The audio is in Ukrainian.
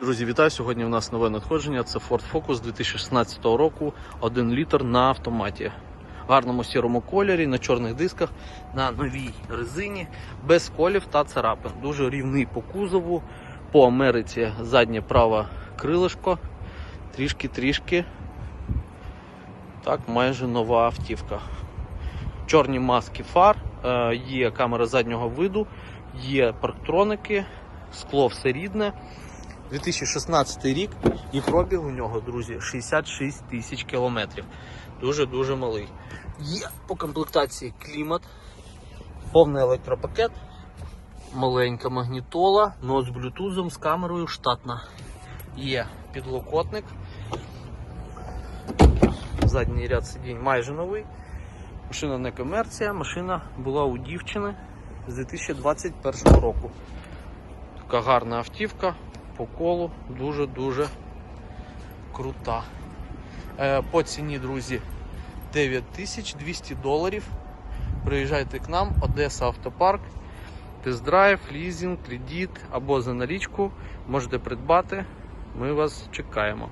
Друзі, вітаю! Сьогодні у нас нове надходження. Це Ford Focus 2016 року, 1 літр на автоматі. В гарному сірому кольорі, на чорних дисках, на новій резині, без колів та царапин. Дуже рівний по кузову. По Америці заднє праве крилишко. Трішки-трішки. Так, майже нова автівка. Чорні маски фар, е, є камера заднього виду, є парктроники, скло все рідне. 2016 рік і пробіг у нього, друзі, 66 тисяч кілометрів. Дуже-дуже малий. Є по комплектації клімат, повний електропакет, маленька магнітола, нос з блютузом з камерою штатна. Є підлокотник. Задній ряд сидінь майже новий. Машина не комерція, машина була у дівчини з 2021 року. Така гарна автівка по колу, дуже-дуже крута. Е, По ціні, друзі, 9200 доларів. Приїжджайте к нам, Одеса Автопарк, тест-драйв, лізинг, кредит або за налічку можете придбати. Ми вас чекаємо.